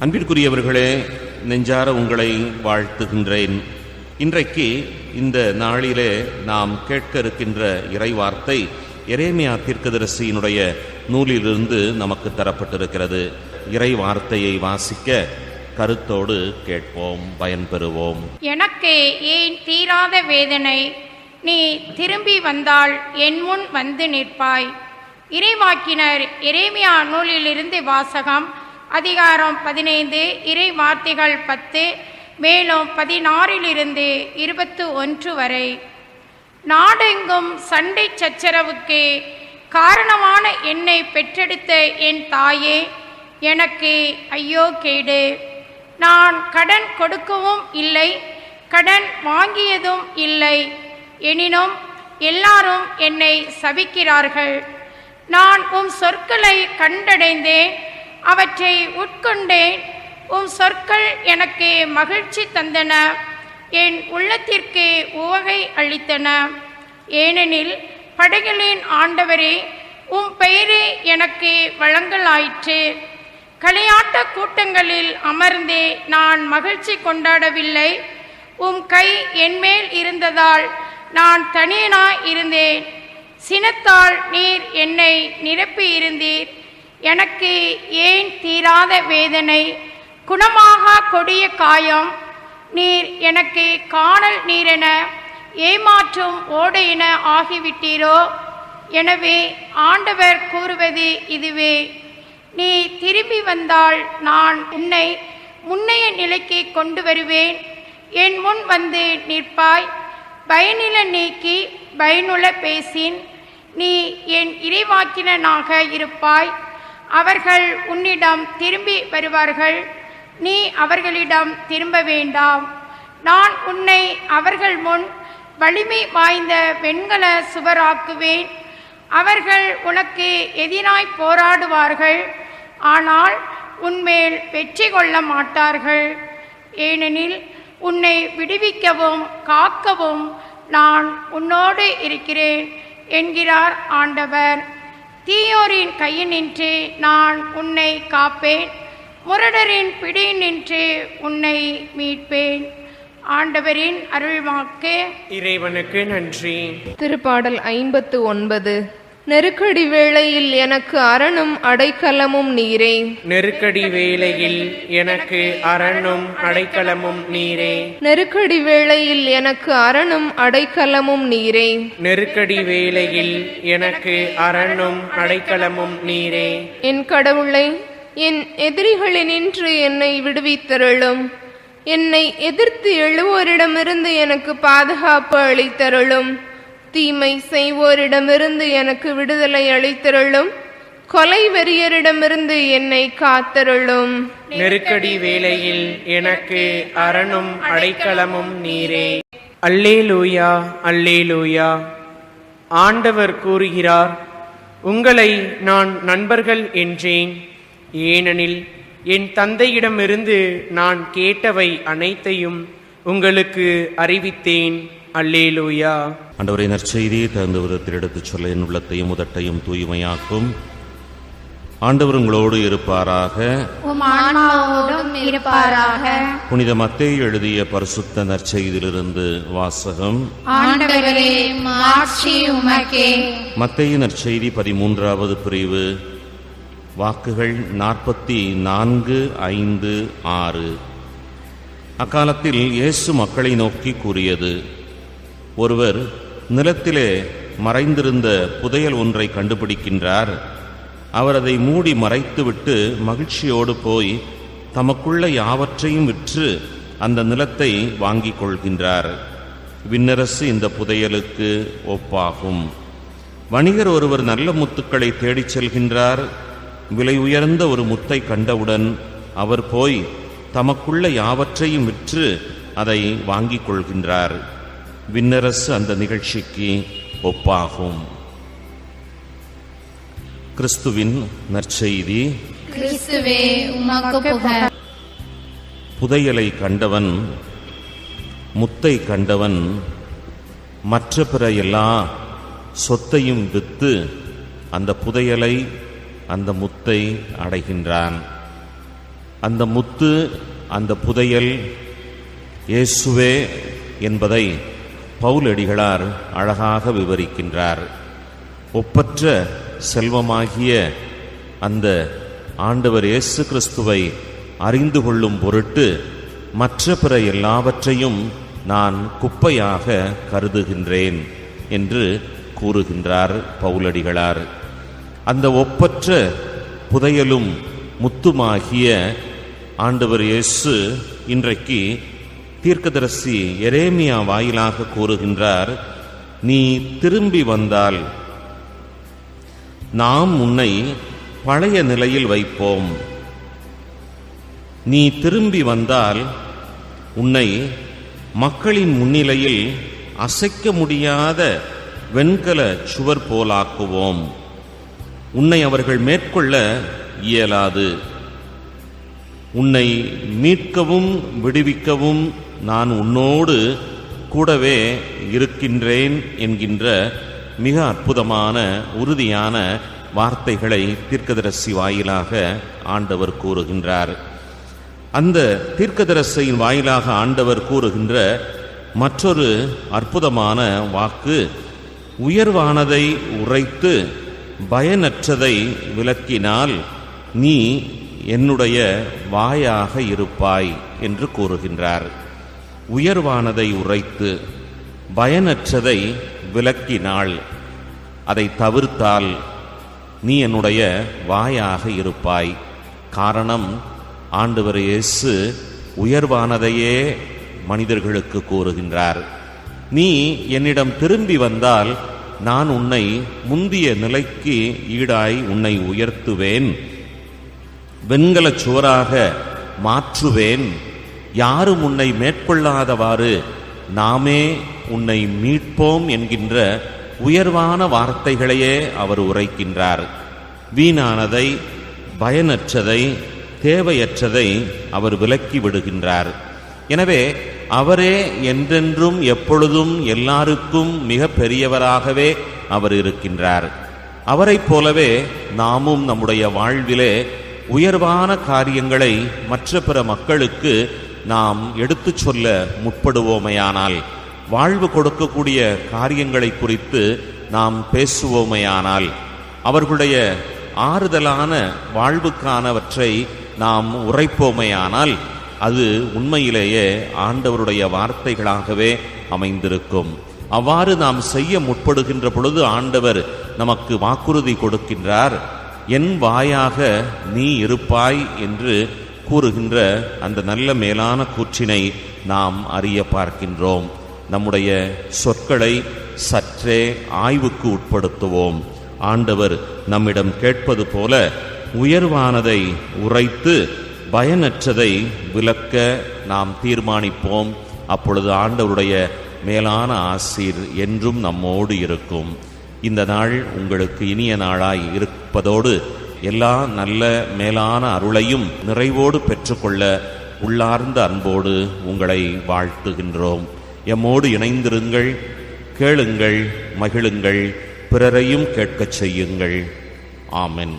அன்பிற்குரியவர்களே நெஞ்சார உங்களை வாழ்த்துகின்றேன். இன்றைக்கு இந்த நாளிலே நாம் கேட்க இருக்கின்ற இறைவார்த்தை எரேமியா தீர்க்கதரிசியினுடைய நூலிலிருந்து நமக்கு தரப்பட்டிருக்கிறது. இறைவார்த்தையை வாசிக்க கருத்தோடு கேட்போம் பயன்பெறுவோம். எனக்கு ஏன் தீராத வேதனை? நீ திரும்பி வந்தால் என் முன் வந்து நிற்பாய். இறைவாக்கினர் எரேமியா நூலிலிருந்து வாசகம் அதிகாரம் பதினைந்து இறை வார்த்தைகள் பத்து மேலும் பதினாறிலிருந்து இருபத்து ஒன்று வரை. நாடெங்கும் சண்டை சச்சரவுக்கு காரணமான என்னை பெற்றெடுத்த என் தாயே எனக்கு ஐயோ கேடு. நான் கடன் கொடுக்கவும் இல்லை கடன் வாங்கியதும் இல்லை. எனினும் எல்லாரும் என்னை சபிக்கிறார்கள். நான் உம் சொற்களை கண்டடைந்தேன் அவற்றை உட்கொண்டேன். உம் சொற்கள் எனக்கு மகிழ்ச்சி தந்தன. என் உள்ளத்திற்கு உவகை அளித்தன. ஏனெனில் படைகளின் ஆண்டவரே உம் பெயரே எனக்கு வழங்கலாயிற்று. களியாட்ட கூட்டங்களில் அமர்ந்தே நான் மகிழ்ச்சி கொண்டாடவில்லை. உம் கை என்மேல் இருந்ததால் நான் தனியனாய் இருந்தேன். சினத்தால் நீர் என்னை நிரப்பி இருந்தீர் எனக்கு ஏன் தீராத வேதனை? குணமாக கொடிய காயம். நீர் எனக்கு காணல் நீரென ஏமாற்றும் ஓடையென ஆகிவிட்டீரோ? எனவே ஆண்டவர் கூறுவது இதுவே. நீ திரும்பி வந்தால் நான் உன்னை முன்னைய நிலைக்கு கொண்டு வருவேன். என் முன் வந்து நிற்பாய். பயனில நீக்கி பயனுள்ள பேசின். நீ என் இறைவாக்கினனாக இருப்பாய். அவர்கள் உன்னிடம் திரும்பி வருவார்கள். நீ அவர்களிடம் திரும்ப வேண்டாம். நான் உன்னை அவர்கள் முன் வலிமை வாய்ந்த வெண்கல சுவராக்குவேன். அவர்கள் உனக்கு எதிராய் போராடுவார்கள். ஆனால் உன்மேல் வெற்றி கொள்ள மாட்டார்கள். ஏனெனில் உன்னை விடுவிக்கவும் காக்கவும் நான் உன்னோடு இருக்கிறேன் என்கிறார் ஆண்டவர். தீயோரின் கையினின்று நான் உன்னை காப்பேன். முரடரின் பிடியினின்று உன்னை மீட்பேன். ஆண்டவரின் அருள்வாக்கு. இறைவனுக்கு நன்றி. திருப்பாடல் ஐம்பத்து ஒன்பது. நெருக்கடி வேளையில் எனக்கு அரணும் அடைக்கலமும் நீரே. நெருக்கடி வேளையில் எனக்கு அரணும் அடைக்கலமும் நீரே. நெருக்கடி வேளையில் எனக்கு அரணும் அடைக்கலமும் நீரே. நெருக்கடி வேளையில் எனக்கு அரணும் அடைக்கலமும் நீரே. என் கடவுளை என் எதிரிகளினின்று என்னை விடுவித்தருளும். என்னை எதிர்த்து எழுவோரிடமிருந்து எனக்கு பாதுகாப்பு அளித்தருளும். தீமை செய்வோரிடமிருந்து எனக்கு விடுதலை அளித்தருளும். கொலை வெறியரிடமிருந்து என்னை காத்தருளும். நெருக்கடி வேளையில் எனக்கு அரணும் அடைக்கலமும் நீரே. அல்லேலூயா அல்லேலூயா. ஆண்டவர் கூறுகிறார் உங்களை நான் நண்பர்கள் என்றேன். ஏனெனில் என் தந்தையிடமிருந்து நான் கேட்டவை அனைத்தையும் உங்களுக்கு அறிவித்தேன். அல்லேலூயா ஆண்டவரை நற்செய்தியை தகுந்த விதத்தில் எடுத்துச் சொல்ல என் உள்ளத்தையும் உதட்டையும் தூய்மையாக்கும். ஆண்டவர் உங்களோடு இருப்பாராக. புனித மத்தேயு எழுதிய பரிசுத்த நற்செய்தியிலிருந்து வாசகம். ஆண்டவரே மாட்சி உமக்கே. மத்தேயு நற்செய்தி பதிமூன்றாவது பிரிவு. வாக்குகள் நாற்பத்தி நான்கு ஐந்து ஆறு. அக்காலத்தில் இயேசு மக்களை நோக்கி கூறியது ஒருவர் நிலத்திலே மறைந்திருந்த புதையல் ஒன்றை கண்டுபிடிக்கின்றார். அவர் அதை மூடி மறைத்துவிட்டு மகிழ்ச்சியோடு போய் தமக்குள்ள யாவற்றையும் விற்று அந்த நிலத்தை வாங்கிக் கொள்கின்றார். விண்ணரசு இந்த புதையலுக்கு ஒப்பாகும். வணிகர் ஒருவர் நல்ல முத்துக்களை தேடிச் செல்கின்றார். விலை உயர்ந்த ஒரு முத்தை கண்டவுடன் அவர் போய் தமக்குள்ள யாவற்றையும் விற்று அதை வாங்கிக் கொள்கின்றார். விண்ணரசு அந்த நிகழ்ச்சிக்கு ஒப்பாகும். கிறிஸ்துவின் நற்செய்தி. புதையலை கண்டவன் முத்தை கண்டவன் மற்ற பிற எல்லா சொத்தையும் வித்து அந்த புதையலை அந்த முத்தை அடைகின்றான். அந்த முத்து அந்த புதையல் இயேசுவே என்பதை பவுலடிகளார் அழகாக விவரிக்கின்றார். ஒப்பற்ற செல்வமாகிய அந்த ஆண்டவர் இயேசு கிறிஸ்துவை அறிந்து கொள்ளும் பொருட்டு மற்ற பிற எல்லாவற்றையும் நான் குப்பையாக கருதுகின்றேன் என்று கூறுகின்றார் பவுலடிகளார். அந்த ஒப்பற்ற புதையலும் முத்துமாகிய ஆண்டவர் இயேசு இன்றைக்கு தீர்க்கதரிசி எரேமியா வாயிலாக கூறுகின்றார் நீ திரும்பி வந்தால் நாம் உன்னை பழைய நிலையில் வைப்போம். நீ திரும்பி வந்தால் உன்னை மக்களின் முன்னிலையில் அசைக்க முடியாத வெண்கல சுவர் போலாக்குவோம். உன்னை அவர்கள் மேற்கொள்ள இயலாது. உன்னை மீட்கவும் விடுவிக்கவும் நான் உன்னோடு கூடவே இருக்கின்றேன் என்கின்ற மிக அற்புதமான உறுதியான வார்த்தைகளை தீர்க்கதரசி வாயிலாக ஆண்டவர் கூறுகின்றார். அந்த தீர்க்கதரசியின் வாயிலாக ஆண்டவர் கூறுகின்ற மற்றொரு அற்புதமான வாக்கு உயர்வானதை உரைத்து பயனற்றதை விளக்கினால் நீ என்னுடைய வாயாக இருப்பாய் என்று கூறுகின்றார். உயர்வானதை உரைத்து பயனற்றதை விளக்கினாள். அதை தவிர்த்தால் நீ என்னுடைய வாயாக இருப்பாய். காரணம் ஆண்டவர் இயேசு உயர்வானதையே மனிதர்களுக்கு கூறுகின்றார். நீ என்னிடம் திரும்பி வந்தால் நான் உன்னை முந்திய நிலைக்கு ஈடாய் உன்னை உயர்த்துவேன். வெண்கலச் சுவராக மாற்றுவேன். யாரும் உன்னை மேற்கொள்ளாதவாறு நாமே உன்னை மீட்போம் என்கின்ற உயர்வான வார்த்தைகளையே அவர் உரைக்கின்றார். வீணானதை பயனற்றதை தேவையற்றதை அவர் விலக்கி விடுகின்றார். எனவே அவரே என்றென்றும் எப்பொழுதும் எல்லாருக்கும் மிக பெரியவராகவே அவர் இருக்கின்றார். அவரைப் போலவே நாமும் நம்முடைய வாழ்விலே உயர்வான காரியங்களை மற்ற பிற மக்களுக்கு நாம் எடுத்துச் சொல்ல முற்படுவோமையானால் வாழ்வு கொடுக்கக்கூடிய காரியங்களை குறித்து நாம் பேசுவோமையானால் அவர்களுடைய ஆறுதலான வாழ்வுக்கானவற்றை நாம் உரைப்போமையானால் அது உண்மையிலேயே ஆண்டவருடைய வார்த்தைகளாகவே அமைந்திருக்கும். அவ்வாறு நாம் செய்ய முற்படுகின்ற பொழுது ஆண்டவர் நமக்கு வாக்குறுதி கொடுக்கின்றார். என் வாயாக நீ இருப்பாய் என்று கூறுகின்ற அந்த நல்ல மேலான கூற்றினை நாம் அறிய பார்க்கின்றோம். நம்முடைய சொற்களை சற்றே ஆய்வுக்கு உட்படுத்துவோம். ஆண்டவர் நம்மிடம் கேட்பது போல உயர்வானதை உரைத்து பயனற்றதை விலக்க நாம் தீர்மானிப்போம். அப்பொழுது ஆண்டவருடைய மேலான ஆசீர் என்றும் நம்மோடு இருக்கும். இந்த நாள் உங்களுக்கு இனிய நாளாய் இருப்பதோடு எல்லா நல்ல மேலான அருளையும் நிறைவோடு பெற்றுக்கொள்ள உள்ளார்ந்த அன்போடு உங்களை வாழ்த்துகின்றோம். எம்மோடு இணைந்திருங்கள் கேளுங்கள் மகிழுங்கள் பிறரையும் கேட்கச் செய்யுங்கள். ஆமென்.